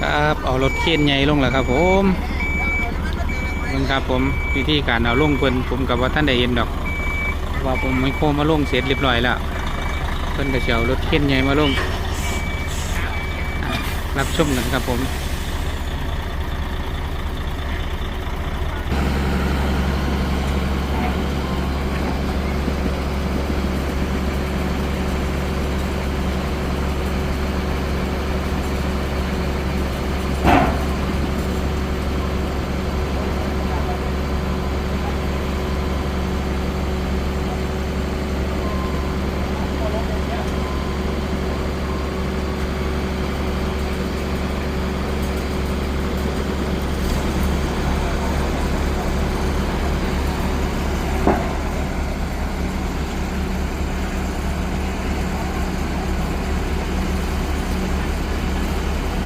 ครับ เอารถเข็นใหญ่ลงแล้วครับผมเบิ่ครับผมวิธีการเอาลงเพิ่นผมกับว่าท่านได้เห็นดอก ว่าผมไม่โคมาลงเสร็จเรียบร้อยแล้วเพิ่นก็ะเชียวรถเข็นใหญ่มาลงรับชมกันครับผม